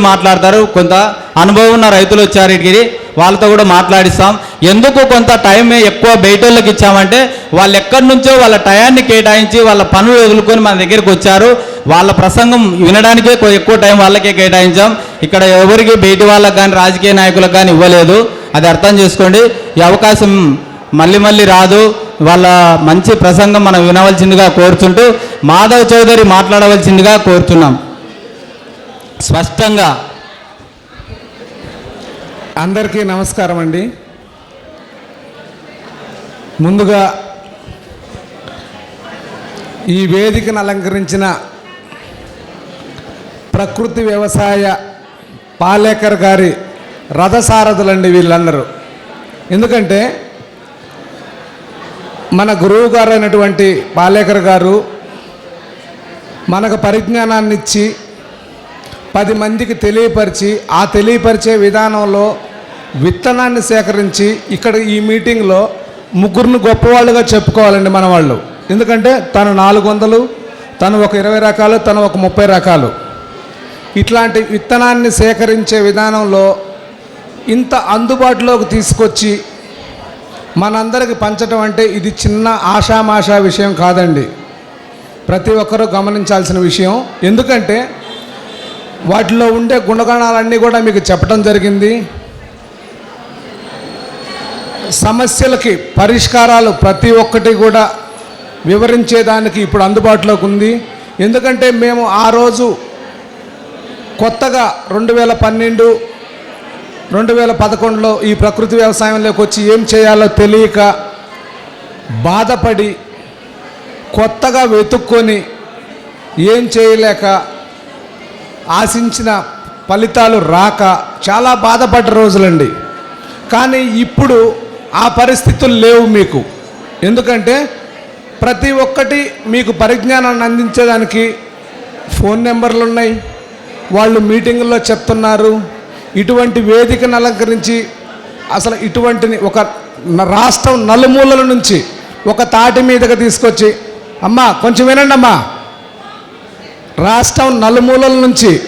రైతులు మాట్లాడతారు కొంత అనుభవం ఉన్న రైతులు వచ్చారు ఇక్కడికి వాళ్ళతో కూడా మాట్లాడిస్తాం. ఎందుకు కొంత టైం ఎక్కువ బయటోళ్ళకి ఇచ్చామంటే వాళ్ళు ఎక్కడి నుంచో వాళ్ళ టయాన్ని కేటాయించి వాళ్ళ పనులు వదులుకొని మన దగ్గరికి వచ్చారు. వాళ్ళ ప్రసంగం వినడానికే కొ- ఎక్కువ టైం వాళ్ళకే కేటాయించాం. ఇక్కడ ఎవరికి బయటి వాళ్ళకి కానీ రాజకీయ నాయకులకు కానీ ఇవ్వలేదు. అది అర్థం చేసుకోండి. ఈ అవకాశం మళ్ళీ మళ్ళీ రాదు. వాళ్ళ మంచి ప్రసంగం మనం వినవలసిందిగా కోరుచుంటూ మాధవ్ చౌదరి మాట్లాడవలసిందిగా కోరుతున్నాం స్పష్టంగా. అందరికీ నమస్కారం అండి. ముందుగా ఈ వేదికను అలంకరించిన ప్రకృతి వ్యవసాయ పాలేకర్ గారి రథసారథులండి వీళ్ళందరూ. ఎందుకంటే మన గురువు గారు అయినటువంటి పాలేకర్ గారు మనకు పరిజ్ఞానాన్ని ఇచ్చి పది మందికి తెలియపరిచి ఆ తెలియపరిచే విధానంలో విత్తనాన్ని సేకరించి ఇక్కడ ఈ మీటింగ్లో ముగ్గురిని గొప్పవాళ్ళుగా చెప్పుకోవాలండి మన వాళ్ళు ఎందుకంటే తను నాలుగు వందలు తను ఒక ఇరవై రకాలు తను ఒక ముప్పై రకాలు. ఇట్లాంటి విత్తనాన్ని సేకరించే విధానంలో ఇంత అందుబాటులోకి తీసుకొచ్చి మనందరికి పంచడం అంటే ఇది చిన్న ఆషామాషా విషయం కాదండి. ప్రతి ఒక్కరూ గమనించాల్సిన విషయం. ఎందుకంటే వాటిలో ఉండే గుణగణాలన్నీ కూడా మీకు చెప్పడం జరిగింది. సమస్యలకి పరిష్కారాలు ప్రతి ఒక్కటి కూడా వివరించేదానికి ఇప్పుడు అందుబాటులోకి ఉంది. ఎందుకంటే మేము ఆ రోజు కొత్తగా రెండు వేల పన్నెండు రెండు వేల పదకొండులో ఈ ప్రకృతి వ్యవసాయంలోకి వచ్చి ఏం చేయాలో తెలియక బాధపడి కొత్తగా వెతుక్కొని ఏం చేయలేక ఆశించిన ఫలితాలు రాక చాలా బాధపడ్డ రోజులండి. కానీ ఇప్పుడు ఆ పరిస్థితులు లేవు మీకు. ఎందుకంటే ప్రతి ఒక్కటి మీకు పరిజ్ఞానాన్ని అందించేదానికి ఫోన్ నెంబర్లు ఉన్నాయి. వాళ్ళు మీటింగుల్లో చెప్తున్నారు. ఇటువంటి వేదికను అలంకరించి అసలు ఇటువంటిని ఒక రాష్ట్రం నలుమూలల నుంచి ఒక తాటి మీదకి తీసుకొచ్చి అమ్మా కొంచెం వినండి అమ్మా రాష్ట్రం నలుమూలల నుంచి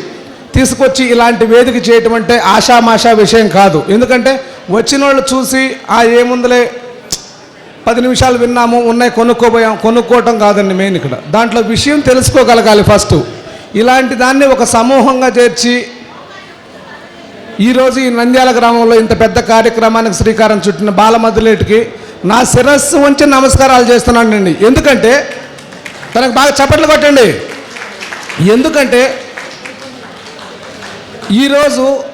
తీసుకొచ్చి ఇలాంటి వేదిక చేయటం అంటే ఆషామాషా విషయం కాదు. ఎందుకంటే వచ్చిన వాళ్ళు చూసి ఆ ఏముందలే పది నిమిషాలు విన్నాము ఉన్నాయి కొనుక్కోపోయాం కొనుక్కోవటం కాదండి మెయిన్ ఇక్కడ. దాంట్లో విషయం తెలుసుకోగలగాలి ఫస్ట్. ఇలాంటి దాన్ని ఒక సమూహంగా చేర్చి ఈరోజు ఈ నంద్యాల గ్రామంలో ఇంత పెద్ద కార్యక్రమానికి శ్రీకారం చుట్టిన బాలమధులేటికి నా శిరస్సు ఉంచి నమస్కారాలు చేస్తున్నానండి. ఎందుకంటే తనకు బాగా చప్పట్లు కొట్టండి. ఎందుకంటే ఈరోజు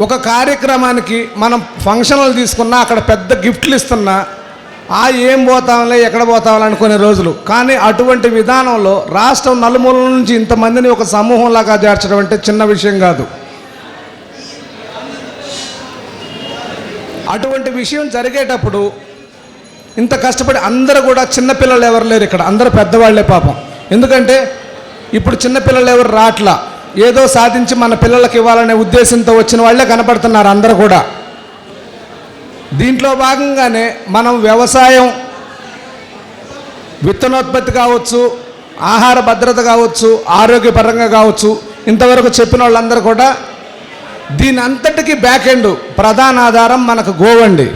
ఒక కార్యక్రమానికి మనం ఫంక్షన్లు తీసుకున్నా అక్కడ పెద్ద గిఫ్ట్లు ఇస్తున్నా ఆ ఏం పోతాంలే ఎక్కడ పోతాంలే అనుకునే రోజులు. కానీ అటువంటి విధానంలో రాష్ట్రం నలుమూలల నుంచి ఇంతమందిని ఒక సమూహంలాగా చేర్చడం అంటే చిన్న విషయం కాదు. అటువంటి విషయం జరిగేటప్పుడు ఇంత కష్టపడి అందరూ కూడా చిన్నపిల్లలు ఎవరు లేరు ఇక్కడ. అందరూ పెద్దవాళ్ళే పాపం. ఎందుకంటే ఇప్పుడు చిన్నపిల్లలు ఎవరు రాట్లా? ఏదో సాధించి మన పిల్లలకి ఇవ్వాలనే ఉద్దేశంతో వచ్చిన వాళ్ళే కనపడుతున్నారు అందరూ కూడా. దీంట్లో భాగంగానే మనం వ్యవసాయం విత్తనోత్పత్తి కావచ్చు ఆహార భద్రత కావచ్చు ఆరోగ్యపరంగా కావచ్చు ఇంతవరకు చెప్పిన వాళ్ళందరూ కూడా దీని అంతటికీ బ్యాక్ ఎండ్ ప్రధాన ఆధారం మనకు గోవండి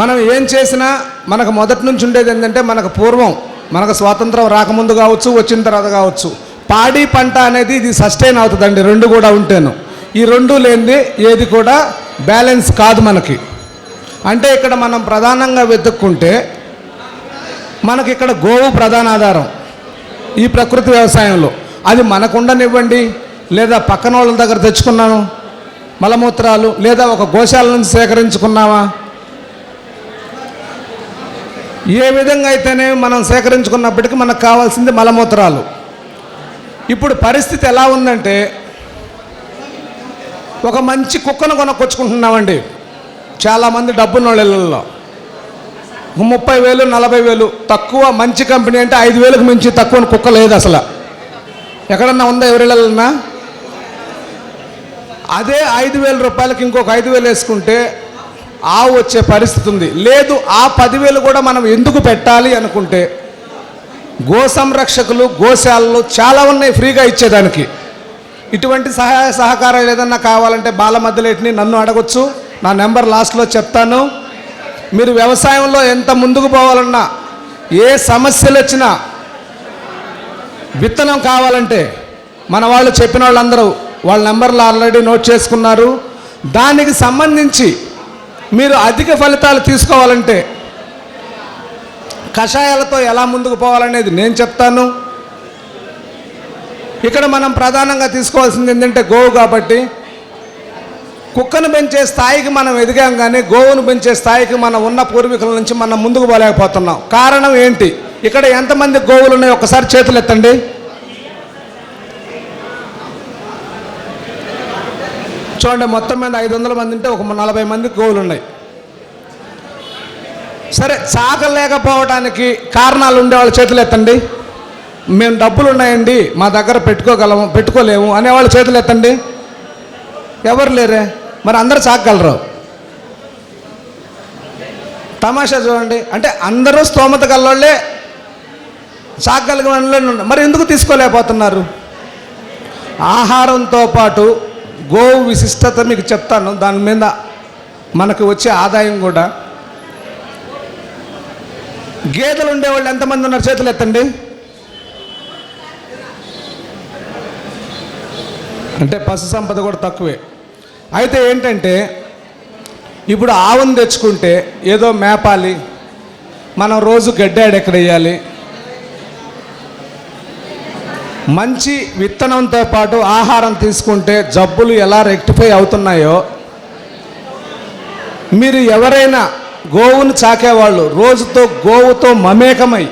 మనం ఏం చేసినా మనకు మొదటి నుంచి ఉండేది ఏంటంటే మనకు పూర్వం మనకు స్వాతంత్రం రాకముందు కావచ్చు వచ్చిన తర్వాత కావచ్చు. పాడి పంట అనేది ఇది సస్టైన్ అవుతుందండి రెండు కూడా ఉంటేను. ఈ రెండు లేనిది ఏది కూడా బ్యాలెన్స్ కాదు మనకి. అంటే ఇక్కడ మనం ప్రధానంగా వెతుక్కుంటే మనకి ఇక్కడ గోవు ప్రధాన ఆధారం ఈ ప్రకృతి వ్యవసాయంలో. అది మనకుండనివ్వండి లేదా పక్కన వాళ్ళ దగ్గర తెచ్చుకున్నాను మలమూత్రాలు లేదా ఒక గోశాల నుంచి సేకరించుకున్నామా ఏ విధంగా అయితేనే మనం సేకరించుకున్నప్పటికీ మనకు కావాల్సింది మలమూత్రాలు. ఇప్పుడు పరిస్థితి ఎలా ఉందంటే ఒక మంచి కుక్కను కొనుక్కొచ్చుకుంటున్నామండి. చాలామంది డబ్బున్న ఇళ్ళల్లో ముప్పై వేలు నలభై వేలు తక్కువ మంచి కంపెనీ అంటే ఐదు వేలకు మించి తక్కువ కుక్క లేదు అసలు. ఎక్కడన్నా ఉందా ఎవరిళ్ళన్నా? అదే ఐదు వేల రూపాయలకి ఇంకొక ఐదు వేలు వేసుకుంటే ఆవు వచ్చే పరిస్థితి ఉంది. లేదు ఆ పదివేలు కూడా మనం ఎందుకు పెట్టాలి అనుకుంటే గో సంరక్షకులు గోశాలలు చాలా ఉన్నాయి ఫ్రీగా ఇచ్చేదానికి. ఇటువంటి సహాయ సహకారాలు ఏదన్నా కావాలంటే బాల మధ్యలేటిని నన్ను అడగొచ్చు. నా నెంబర్ లాస్ట్లో చెప్తాను. మీరు వ్యవసాయంలో ఎంత ముందుకు పోవాలన్నా ఏ సమస్యలు వచ్చినా విత్తనం కావాలంటే మన వాళ్ళు చెప్పిన వాళ్ళందరూ వాళ్ళ నెంబర్లు ఆల్రెడీ నోట్ చేసుకున్నారు. దానికి సంబంధించి మీరు అధిక ఫలితాలు తీసుకోవాలంటే కషాయాలతో ఎలా ముందుకు పోవాలనేది నేను చెప్తాను. ఇక్కడ మనం ప్రధానంగా తీసుకోవాల్సింది ఏంటంటే గోవు కాబట్టి కుక్కను పెంచే స్థాయికి మనం ఎదిగాం కానీ గోవును పెంచే స్థాయికి మనం ఉన్న పూర్వీకుల నుంచి మనం ముందుకు పోలేకపోతున్నాం. కారణం ఏంటి? ఇక్కడ ఎంతమంది గోవులు ఉన్నాయి ఒకసారి చేతులు ఎత్తండి చూడండి మొత్తం మీద ఐదు వందల మంది ఉంటే ఒక నలభై మంది గోవులు ఉన్నాయి. సరే చాకలేకపోవడానికి కారణాలు ఉండే వాళ్ళ చేతులు ఎత్తండి. మేము డబ్బులు ఉన్నాయండి మా దగ్గర పెట్టుకోగలము పెట్టుకోలేము అనేవాళ్ళ చేతులు ఎత్తండి. ఎవరు లేరే? మరి అందరూ చాకగలరు తమాషా చూడండి అంటే అందరూ స్తోమత గల్లోళ్ళే చాకగలిగిన మరి ఎందుకు తీసుకోలేకపోతున్నారు? ఆహారంతో పాటు గోవు విశిష్టత మీకు చెప్తాను. దాని మీద మనకు వచ్చే ఆదాయం కూడా. గేదెలు ఉండేవాళ్ళు ఎంతమంది ఉన్నారు చేతులు ఎత్తండి? అంటే పశు సంపద కూడా తక్కువే. అయితే ఏంటంటే ఇప్పుడు ఆవును తెచ్చుకుంటే ఏదో మేపాలి. మనం రోజు గడ్డాడు ఎక్కడ వేయాలి? మంచి విత్తనంతో పాటు ఆహారం తీసుకుంటే జబ్బులు ఎలా రెక్టిఫై అవుతున్నాయో మీరు ఎవరైనా గోవును చాకేవాళ్ళు రోజుతో గోవుతో మమేకమై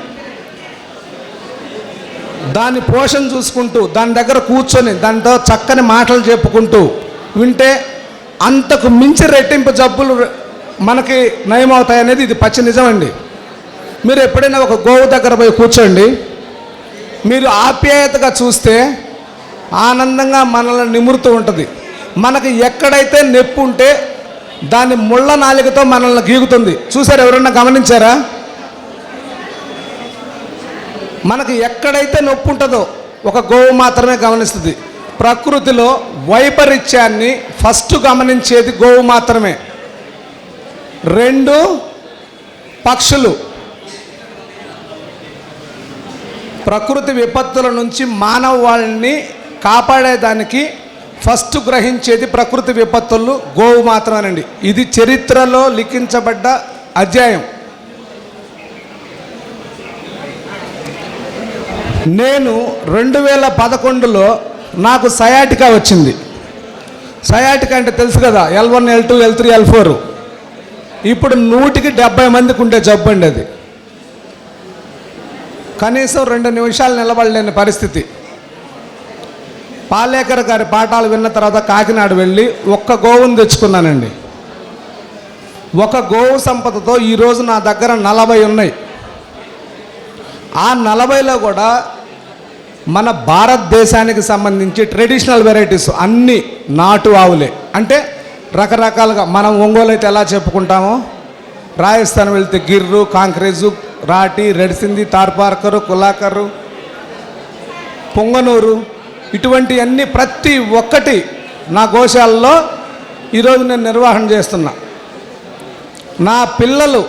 దాని పోషణ చూసుకుంటూ దాని దగ్గర కూర్చొని దానితో చక్కని మాటలు చెప్పుకుంటూ వింటే అంతకు మించి రెట్టింపు జబ్బులు మనకి నయమవుతాయి అనేది ఇది పచ్చి నిజమండి. మీరు ఎప్పుడైనా ఒక గోవు దగ్గర పోయి కూర్చోండి మీరు ఆప్యాయతగా చూస్తే ఆనందంగా మనల్ని నిమురుతూ ఉంటుంది. మనకి ఎక్కడైతే నొప్పి ఉంటే దాని ముళ్ళ నాలికతో మనల్ని గీగుతుంది. చూసారు ఎవరన్నా గమనించారా? మనకు ఎక్కడైతే నొప్పి ఉంటుందో ఒక గోవు మాత్రమే గమనిస్తుంది. ప్రకృతిలో వైపరీత్యాన్ని ఫస్ట్ గమనించేది గోవు మాత్రమే. రెండు పక్షులు. ప్రకృతి విపత్తుల నుంచి మానవ వాళ్ళని కాపాడేదానికి ఫస్ట్ గ్రహించేది ప్రకృతి విపత్తులు గోవు మాత్రమేనండి. ఇది చరిత్రలో లిఖించబడ్డ అధ్యాయం. నేను రెండు వేల పదకొండులో నాకు సయాటికా వచ్చింది. సయాటికా అంటే తెలుసు కదా L one L two L three L four. ఇప్పుడు నూటికి డెబ్బై మందికి ఉండే జబ్బు అండి అది. కనీసం రెండు నిమిషాలు నిలబడలేని పరిస్థితి. పాలేకర్ గారి పాఠాలు విన్న తర్వాత కాకినాడ వెళ్ళి ఒక్క గోవును తెచ్చుకున్నానండి. ఒక గోవు సంపదతో ఈరోజు నా దగ్గర నలభై ఉన్నాయి. ఆ నలభైలో కూడా మన భారతదేశానికి సంబంధించి ట్రెడిషనల్ వెరైటీస్ అన్ని నాటు ఆవులే. అంటే రకరకాలుగా మనం ఒంగోలు అయితే ఎలా చెప్పుకుంటామో రాజస్థాన్ వెళ్తే గిర్రు కాంక్రేజు రాటి రెడ్సింది తార్పార్కరు కులాకరు పొంగనూరు ఇటువంటి అన్ని ప్రతి ఒక్కటి నా గోశాలలో ఈరోజు నేను నిర్వహణ చేస్తున్నా. నా పిల్లలు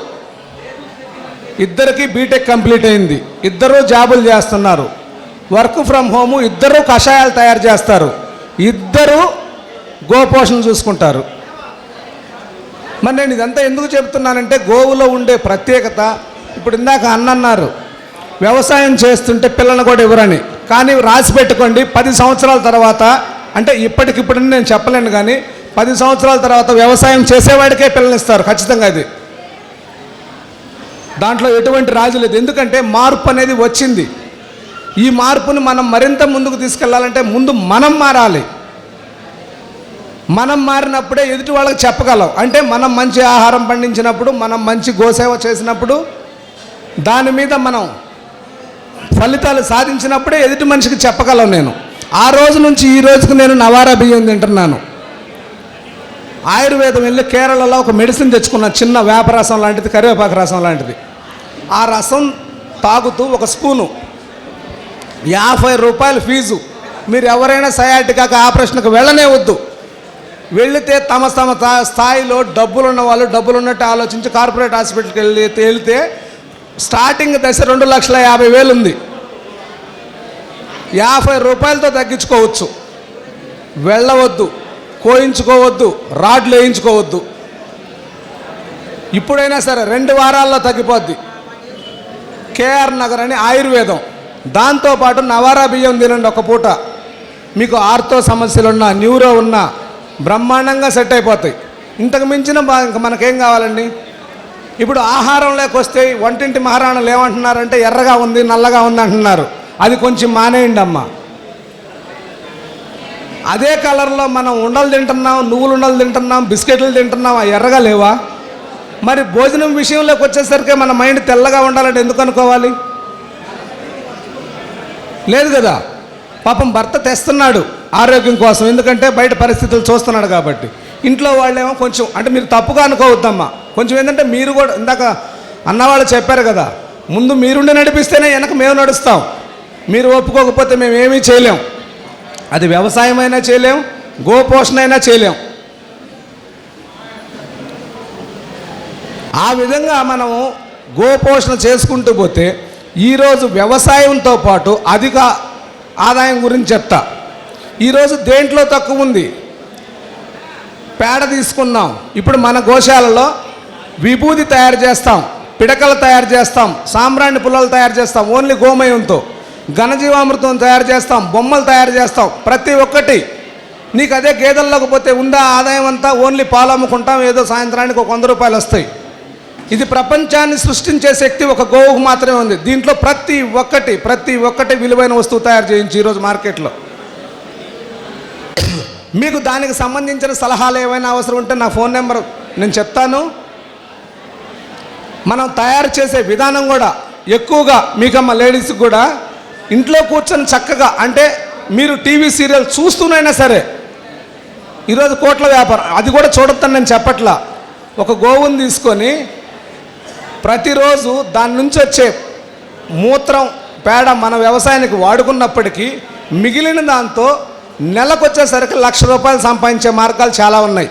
ఇద్దరికి బీటెక్ కంప్లీట్ అయింది. ఇద్దరూ జాబులు చేస్తున్నారు. వర్క్ ఫ్రమ్ హోము ఇద్దరూ కషాయాలు తయారు చేస్తారు. ఇద్దరూ గోపోషణ చూసుకుంటారు. మరి నేను ఇదంతా ఎందుకు చెప్తున్నానంటే గోవులో ఉండే ప్రత్యేకత ఇప్పుడు ఇందాక అన్నన్నారు వ్యవసాయం చేస్తుంటే పిల్లలను కూడా ఇవ్వరని. కానీ రాసి పెట్టుకోండి పది సంవత్సరాల తర్వాత అంటే ఇప్పటికిప్పుడు నేను చెప్పలేను కానీ పది సంవత్సరాల తర్వాత వ్యవసాయం చేసేవాడికే పిల్లలు ఇస్తారు ఖచ్చితంగా అది దాంట్లో ఎటువంటి రాజు లేదు. ఎందుకంటే మార్పు అనేది వచ్చింది. ఈ మార్పుని మనం మరింత ముందుకు తీసుకెళ్ళాలంటే ముందు మనం మారాలి. మనం మారినప్పుడే ఎదుటి వాళ్ళకి చెప్పగలం. అంటే మనం మంచి ఆహారం పండించినప్పుడు మనం మంచి గోసేవ చేసినప్పుడు దాని మీద మనం ఫలితాలు సాధించినప్పుడే ఎదుటి మనిషికి చెప్పగలం నేను. ఆ రోజు నుంచి ఈ రోజుకి నేను నవారా బియ్యం తింటున్నాను. ఆయుర్వేదం వెళ్ళి కేరళలో ఒక మెడిసిన్ తెచ్చుకున్న చిన్న వేప రసం లాంటిది కరివేపాకు రసం లాంటిది. ఆ రసం తాగుతూ ఒక స్పూను. యాభై రూపాయలు ఫీజు. మీరు ఎవరైనా సయాటికాక ఆపరేషన్కి వెళ్ళనే వద్దు. వెళితే తమ తమ స్థాయిలో డబ్బులు ఉన్న వాళ్ళు డబ్బులు ఉన్నట్టు ఆలోచించి కార్పొరేట్ హాస్పిటల్కి వెళ్ళి తేలితే స్టార్టింగ్ దశ రెండు లక్షల యాభై వేలు ఉంది యాభై రూపాయలతో తగ్గించుకోవచ్చు. వెళ్ళవద్దు కోయించుకోవద్దు రాడ్లు వేయించుకోవద్దు. ఇప్పుడైనా సరే రెండు వారాల్లో తగ్గిపోద్ది. కేఆర్ నగర్ అని ఆయుర్వేదం. దాంతోపాటు నవారా బియ్యం తినండి ఒక పూట. మీకు ఆర్థో సమస్యలున్నా న్యూరో ఉన్నా బ్రహ్మాండంగా సెట్ అయిపోతాయి. ఇంతకు మించిన మనకేం కావాలండి? ఇప్పుడు ఆహారం వస్తే వంటింటి మహారాణులు ఏమంటున్నారంటే ఎర్రగా ఉంది నల్లగా ఉంది అంటున్నారు. అది కొంచెం మానేయండి అమ్మ. అదే కలర్లో మనం ఉండలు తింటున్నాం నువ్వులు ఉండలు తింటున్నాం బిస్కెట్లు తింటున్నాం ఆ ఎర్రగా లేవా? మరి భోజనం విషయంలోకి వచ్చేసరికి మన మైండ్ తెల్లగా ఉండాలంటే ఎందుకు అనుకోవాలి? లేదు కదా? పాపం భర్త తెస్తున్నాడు ఆరోగ్యం కోసం ఎందుకంటే బయట పరిస్థితులు చూస్తున్నాడు కాబట్టి. ఇంట్లో వాళ్ళేమో కొంచెం అంటే మీరు తప్పుగా అనుకోవద్దమ్మా. కొంచెం ఏంటంటే మీరు కూడా ఇందాక అన్నవాళ్ళు చెప్పారు కదా ముందు మీరుండి నడిపిస్తేనే వెనక మేము నడుస్తాం. మీరు ఒప్పుకోకపోతే మేము ఏమీ చేయలేం. అది వ్యవసాయం అయినా చేయలేం గోపోషణ అయినా చేయలేం. ఆ విధంగా మనము గోపోషణ చేసుకుంటూ పోతే ఈరోజు వ్యవసాయంతో పాటు అధిక ఆదాయం గురించి చెప్తా. ఈరోజు దేంట్లో తక్కువ ఉంది? పేడ తీసుకున్నాం. ఇప్పుడు మన గోశాలలో విభూది తయారు చేస్తాం పిడకలు తయారు చేస్తాం సాంబ్రాణి పుల్లలు తయారు చేస్తాం ఓన్లీ గోమయంతో ఘనజీవామృతం తయారు చేస్తాం బొమ్మలు తయారు చేస్తాం ప్రతి ఒక్కటి. నీకు అదే గేదెల్లోకి పోతే ఉందా ఆదాయం అంతా? ఓన్లీ పాలు అమ్ముకుంటాం ఏదో సాయంత్రానికి ఒక వంద రూపాయలు వస్తాయి. ఇది ప్రపంచాన్ని సృష్టించే శక్తి ఒక గోవుకు మాత్రమే ఉంది. దీంట్లో ప్రతి ఒక్కటి ప్రతి ఒక్కటి విలువైన వస్తువు తయారు చేయించి ఈరోజు మార్కెట్లో. మీకు దానికి సంబంధించిన సలహాలు ఏమైనా అవసరం ఉంటే నా ఫోన్ నెంబర్ నేను చెప్తాను. మనం తయారు చేసే విధానం కూడా ఎక్కువగా మీకమ్మ లేడీస్కి కూడా ఇంట్లో కూర్చొని చక్కగా అంటే మీరు టీవీ సీరియల్ చూస్తూనైనా సరే ఈరోజు కోట్ల వ్యాపారం. అది కూడా చూడొద్దని నేను చెప్పట్లా. ఒక గోవుని తీసుకొని ప్రతిరోజు దాని నుంచి వచ్చే మూత్రం పేడ మన వ్యవసాయానికి వాడుకున్నప్పటికీ మిగిలిన దాంతో నెలకు వచ్చేసరికి లక్ష రూపాయలు సంపాదించే మార్గాలు చాలా ఉన్నాయి.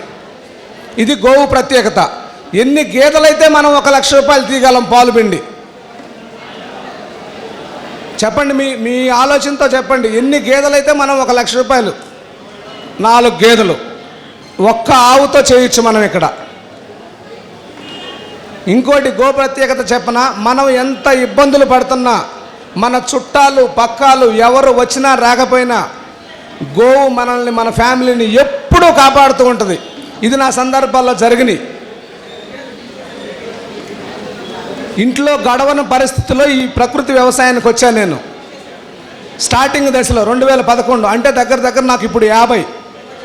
ఇది గోవు ప్రత్యేకత. ఎన్ని గేదెలైతే మనం ఒక లక్ష రూపాయలు తీయగలం పాలు పిండి? చెప్పండి మీ మీ ఆలోచనతో చెప్పండి. ఎన్ని గేదెలైతే మనం ఒక లక్ష రూపాయలు? నాలుగు గేదెలు. ఒక్క ఆవుతో చేయొచ్చు మనం ఇక్కడ. ఇంకోటి గో ప్రత్యేకత చెప్పన మనం ఎంత ఇబ్బందులు పడుతున్నా మన చుట్టాలు పక్కాలు ఎవరు వచ్చినా రాకపోయినా గోవు మనల్ని మన ఫ్యామిలీని ఎప్పుడూ కాపాడుతూ ఉంటుంది. ఇది నా సందర్భాల్లో జరిగినాయి. ఇంట్లో గడవని పరిస్థితుల్లో ఈ ప్రకృతి వ్యవసాయానికి వచ్చాను నేను. స్టార్టింగ్ దశలో రెండు వేల పదకొండు అంటే దగ్గర దగ్గర నాకు ఇప్పుడు యాభై.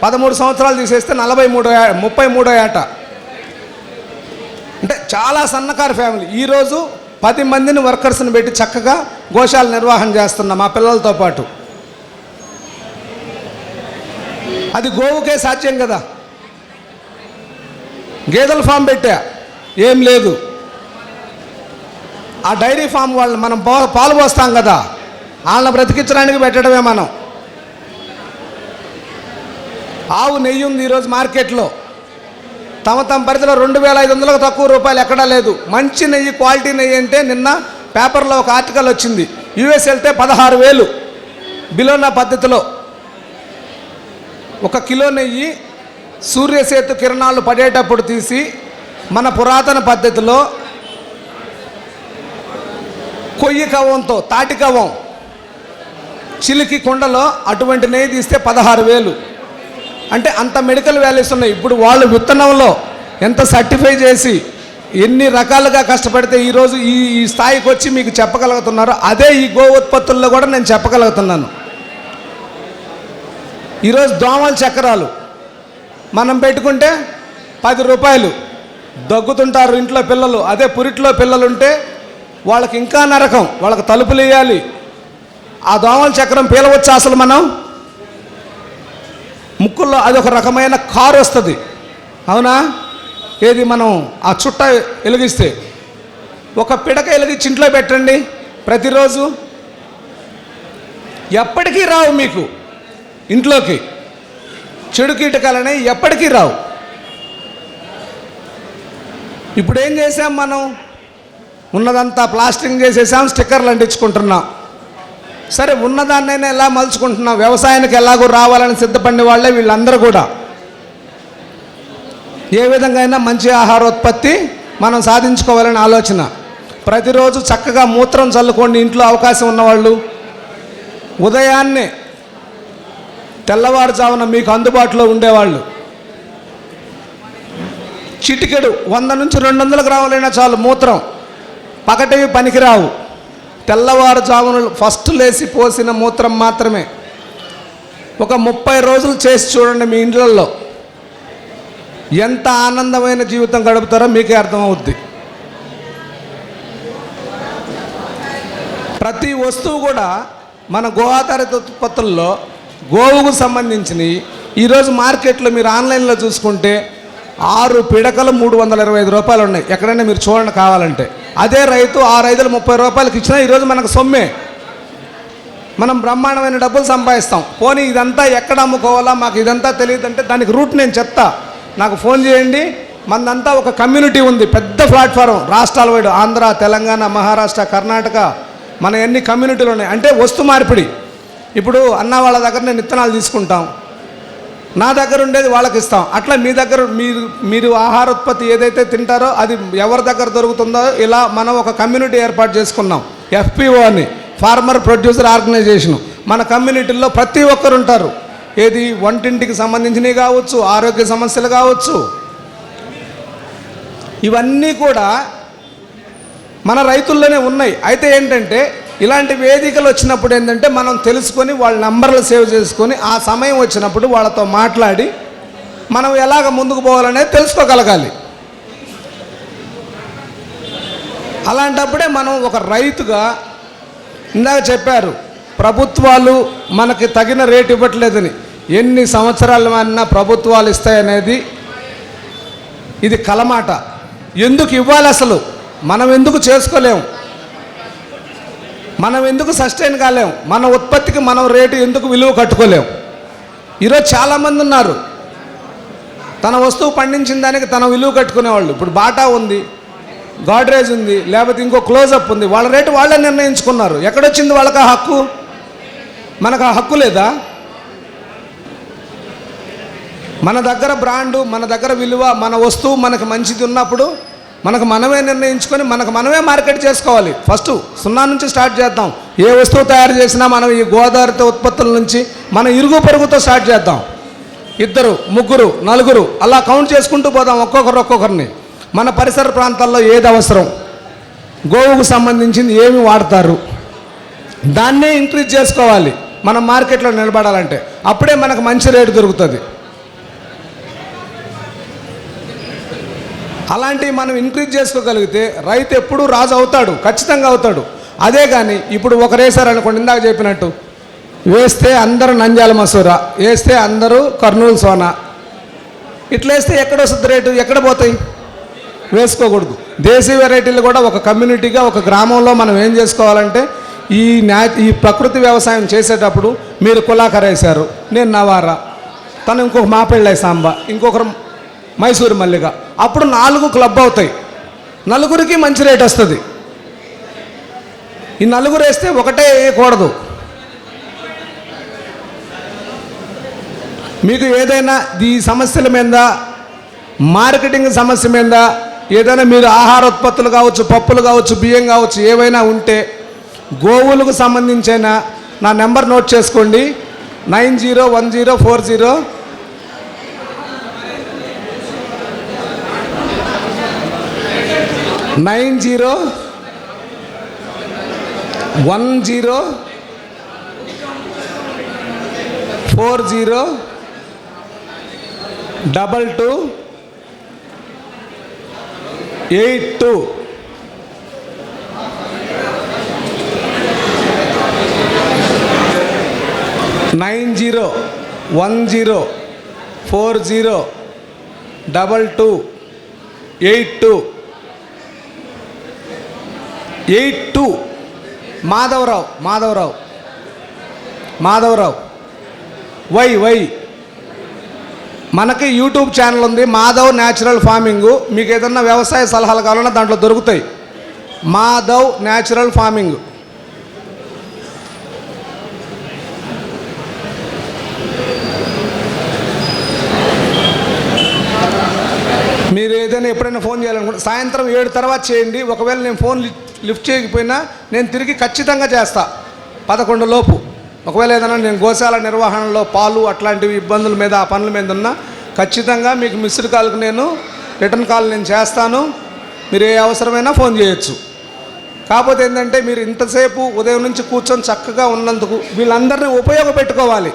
పదమూడు సంవత్సరాలు తీసేస్తే నలభై మూడో ముప్పై మూడో ఏట. అంటే చాలా సన్నకారు ఫ్యామిలీ. ఈరోజు పది మందిని వర్కర్స్ని పెట్టి చక్కగా గోశాల నిర్వహణ చేస్తున్నా మా పిల్లలతో పాటు. అది గోవుకే సాధ్యం కదా. గేదెల ఫామ్ పెట్టా. ఏం లేదు. ఆ డైరీ ఫామ్ వాళ్ళు మనం పాలు పోస్తాం కదా. వాళ్ళని బ్రతికించడానికి పెట్టడమే మనం. ఆవు నెయ్యి ఉంది ఈరోజు మార్కెట్లో. తమ తమ పరిధిలో రెండు వేల ఐదు వందలకు తక్కువ రూపాయలు ఎక్కడా లేదు. మంచి నెయ్యి క్వాలిటీ నెయ్యి అంటే నిన్న పేపర్లో ఒక ఆర్టికల్ వచ్చింది. యుఎస్ వెళ్తే పదహారు వేలు బిలోనా పద్ధతిలో. ఒక కిలో నెయ్యి సూర్యసేతు కిరణాలు పడేటప్పుడు తీసి మన పురాతన పద్ధతిలో కొయ్యి కవంతో తాటి కవం చిలికి కుండలో అటువంటి నెయ్యి తీస్తే పదహారు వేలు. అంటే అంత మెడికల్ వాల్యూస్ ఉన్నాయి. ఇప్పుడు వాళ్ళు విత్తనంలో ఎంత సర్టిఫై చేసి ఎన్ని రకాలుగా కష్టపడితే ఈరోజు ఈ ఈ స్థాయికి వచ్చి మీకు చెప్పగలుగుతున్నారు అదే ఈ గో ఉత్పత్తుల్లో కూడా నేను చెప్పగలుగుతున్నాను. ఈరోజు దోమల చక్రాలు. మనం పెట్టుకుంటే పది రూపాయలు. దగ్గుతుంటారు ఇంట్లో పిల్లలు. అదే పురిట్లో పిల్లలు ఉంటే వాళ్ళకి ఇంకా నరకం వాళ్ళకి తలుపులు వేయాలి. ఆ దోమల చక్రం పీలవచ్చు అసలు మనం? ముక్కుల్లో అది ఒక రకమైన కారు వస్తుంది. అవునా? ఏది మనం ఆ చుట్ట వెలిగిస్తే. ఒక పిడక వెలిగించి ఇంట్లో పెట్టండి ప్రతిరోజు. ఎప్పటికీ రావు మీకు ఇంట్లోకి. చెడు కీటకాలని ఎప్పటికీ రావు. ఇప్పుడు ఏం చేసాం మనం? ఉన్నదంతా ప్లాస్టింగ్ చేసేసాం స్టిక్కర్లు అంటించుకుంటున్నాం. సరే ఉన్నదాన్నైనా ఎలా మలుచుకుంటున్నాం? వ్యవసాయానికి ఎలాగో రావాలని సిద్ధపడిన వాళ్ళే వీళ్ళందరూ కూడా. ఏ విధంగా అయినా మంచి ఆహారోత్పత్తి మనం సాధించుకోవాలని ఆలోచన. ప్రతిరోజు చక్కగా మూత్రం చల్లుకోండి ఇంట్లో అవకాశం ఉన్నవాళ్ళు. ఉదయాన్నే తెల్లవారుజామున మీకు అందుబాటులో ఉండేవాళ్ళు. చిటికెడు వంద నుంచి రెండు వందల గ్రాములైనా చాలు మూత్రం. పగటివి పనికిరావు. తెల్లవారుజామున ఫస్ట్ లేచి పోసిన మూత్రం మాత్రమే. ఒక ముప్పై రోజులు చేసి చూడండి మీ ఇండ్లలో ఎంత ఆనందమైన జీవితం గడుపుతారో మీకే అర్థమవుద్ది. ప్రతి వస్తువు కూడా మన గో ఆధారిత ఉత్పత్తుల్లో గోవుకు సంబంధించినవి ఈరోజు మార్కెట్లో మీరు ఆన్లైన్లో చూసుకుంటే ఆరు పిడకలు మూడు వందల ఇరవై ఐదు రూపాయలు ఉన్నాయి ఎక్కడైనా మీరు చూడండి కావాలంటే. అదే రైతు ఆ రైతులు ముప్పై రూపాయలకి ఇచ్చినా ఈరోజు మనకు సొమ్మే. మనం బ్రహ్మాండమైన డబ్బులు సంపాదిస్తాం. పోనీ ఇదంతా ఎక్కడ అమ్ముకోవాలా? మాకు ఇదంతా తెలియదంటే దానికి రూట్ నేను చెప్తా. నాకు ఫోన్ చేయండి. మనదంతా ఒక కమ్యూనిటీ ఉంది పెద్ద ప్లాట్ఫారం రాష్ట్రాల వైడు ఆంధ్ర తెలంగాణ మహారాష్ట్ర కర్ణాటక. మన ఎన్ని కమ్యూనిటీలు ఉన్నాయి? అంటే వస్తు మార్పిడి. ఇప్పుడు అన్న వాళ్ళ దగ్గర నేను విత్తనాలు తీసుకుంటాం. నా దగ్గర ఉండేది వాళ్ళకి ఇస్తాం. అట్లా మీ దగ్గర మీరు మీరు ఆహార ఉత్పత్తి ఏదైతే తింటారో అది ఎవరి దగ్గర దొరుకుతుందో ఇలా మనం ఒక కమ్యూనిటీ ఏర్పాటు చేసుకున్నాం. ఎఫ్పిఓ అని ఫార్మర్ ప్రొడ్యూసర్ ఆర్గనైజేషన్. మన కమ్యూనిటీల్లో ప్రతి ఒక్కరు ఉంటారు. ఏది వంటింటికి సంబంధించినవి కావచ్చు ఆరోగ్య సమస్యలు కావచ్చు. ఇవన్నీ కూడా మన రైతుల్లోనే ఉన్నాయి. అయితే ఏంటంటే ఇలాంటి వేదికలు వచ్చినప్పుడు ఏంటంటే మనం తెలుసుకొని వాళ్ళ నంబర్లు సేవ్ చేసుకొని ఆ సమయం వచ్చినప్పుడు వాళ్ళతో మాట్లాడి మనం ఎలాగ ముందుకు పోవాలనేది తెలుసుకోగలగాలి. అలాంటప్పుడే మనం ఒక రైతుగా ఇందాక చెప్పారు ప్రభుత్వాలు మనకి తగిన రేటు ఇవ్వట్లేదని. ఎన్ని సంవత్సరాలు అన్నా ప్రభుత్వాలు ఇస్తాయనేది ఇది కలమాట. ఎందుకు ఇవ్వాలి అసలు? మనం ఎందుకు చేసుకోలేము మనం ఎందుకు సస్టైన్ కాలేం? మన ఉత్పత్తికి మనం రేటు ఎందుకు విలువ కట్టుకోలేం? ఈరోజు చాలామంది ఉన్నారు. తన వస్తువు పండించిన దానికి తన విలువ కట్టుకునేవాళ్ళు. ఇప్పుడు బాటా ఉంది గాడ్రేజ్ ఉంది లేకపోతే ఇంకో క్లోజప్ ఉంది. వాళ్ళ రేటు వాళ్ళే నిర్ణయించుకున్నారు. ఎక్కడొచ్చింది వాళ్ళకి ఆ హక్కు? మనకు ఆ హక్కు లేదా? మన దగ్గర బ్రాండు మన దగ్గర విలువ మన వస్తువు మనకు మంచిది ఉన్నప్పుడు మనకు మనమే నిర్ణయించుకొని మనకు మనమే మార్కెట్ చేసుకోవాలి. ఫస్ట్ సున్నా నుంచి స్టార్ట్ చేద్దాం. ఏ వస్తువు తయారు చేసినా మనం ఈ గోదావరితో ఉత్పత్తుల నుంచి మన ఇరుగు పొరుగుతో స్టార్ట్ చేద్దాం. ఇద్దరు ముగ్గురు నలుగురు అలా కౌంట్ చేసుకుంటూ పోదాం ఒక్కొక్కరు ఒక్కొక్కరిని. మన పరిసర ప్రాంతాల్లో ఏది అవసరం? గోవుకు సంబంధించింది ఏమి వాడతారు? దాన్నే ఇంక్రీజ్ చేసుకోవాలి. మనం మార్కెట్లో నిలబడాలంటే. అప్పుడే మనకు మంచి రేటు దొరుకుతుంది. అలాంటివి మనం ఇంక్రీజ్ చేసుకోగలిగితే రైతు ఎప్పుడూ రాజు అవుతాడు ఖచ్చితంగా అవుతాడు. అదే కానీ ఇప్పుడు ఒకరు అనుకోండి ఇందాక చెప్పినట్టు వేస్తే అందరూ నంద్యాల మసూరా వేస్తే అందరూ కర్నూలు సోనా. ఇట్లా వేస్తే ఎక్కడ వస్తుంది రేటు? ఎక్కడ పోతాయి? వేసుకోకూడదు. దేశీ వెరైటీలు కూడా ఒక కమ్యూనిటీగా ఒక గ్రామంలో మనం ఏం చేసుకోవాలంటే ఈ న్యా ఈ ప్రకృతి వ్యవసాయం చేసేటప్పుడు మీరు కులాకరేశారు నేను నవారా తను ఇంకొక మాపెళ్ళ సాంబ ఇంకొకరు మైసూరు మల్లిగ. అప్పుడు నాలుగు క్లబ్ అవుతాయి. నలుగురికి మంచి రేట్ వస్తుంది. ఈ నలుగురు వేస్తే ఒకటే వేయకూడదు. మీకు ఏదైనా ఈ సమస్యల మీద మార్కెటింగ్ సమస్య మీద ఏదైనా మీరు ఆహార ఉత్పత్తులు కావచ్చు పప్పులు కావచ్చు బియ్యం కావచ్చు ఏవైనా ఉంటే గోవులకు సంబంధించిన నా నెంబర్ నోట్ చేసుకోండి. Nine zero one zero four zero nine zero one zero four zero double two eight two. Nine zero one zero four zero double two eight two. Eight two. Madhavarao Madhavarao Madhavarao. Why వై. మనకి YouTube channel ఉంది Madhav natural farming. మీకు ఏదన్నా వ్యవసాయ సలహాలు కావాలన్నా దాంట్లో దొరుకుతాయి. Madhav natural farming. మీరు ఏదైనా ఎప్పుడైనా ఫోన్ చేయాలనుకుంటే సాయంత్రం ఏడు తర్వాత చేయండి. ఒకవేళ నేను ఫోన్ లిఫ్ట్ చేయకపోయినా నేను తిరిగి ఖచ్చితంగా చేస్తా. పదకొండు లోపు. ఒకవేళ ఏదైనా నేను గోశాల నిర్వహణలో పాలు అట్లాంటివి ఇబ్బందుల మీద ఆ పనుల మీద ఉన్నా ఖచ్చితంగా మీకు మిస్డ్ కాల్కి నేను రిటర్న్ కాల్ నేను చేస్తాను. మీరు ఏ అవసరమైనా ఫోన్ చేయొచ్చు. కాకపోతే ఏంటంటే మీరు ఇంతసేపు ఉదయం నుంచి కూర్చొని చక్కగా ఉన్నందుకు వీళ్ళందరినీ ఉపయోగపెట్టుకోవాలి.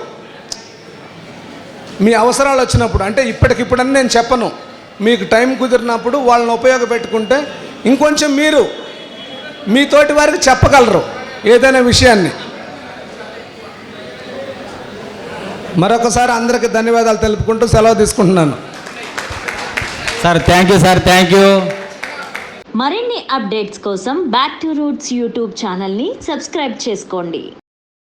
మీ అవసరాలు వచ్చినప్పుడు అంటే ఇప్పటికిప్పుడని నేను చెప్పను. మీకు టైం కుదిరినప్పుడు వాళ్ళని ఉపయోగపెట్టుకుంటే ఇంకొంచెం మీరు మీ తోటి వారికి చెప్పగలరు ఏదైనా విషయాన్ని. మరొకసారి అందరికీ ధన్యవాదాలు తెలుపుకుంటూ సెలవు తీసుకుంటున్నాను. Sir thank you sir thank you మరిన్ని అప్డేట్స్ కోసం బ్యాక్ టు రూట్స్ యూట్యూబ్ ఛానల్ని సబ్స్క్రైబ్ చేసుకోండి.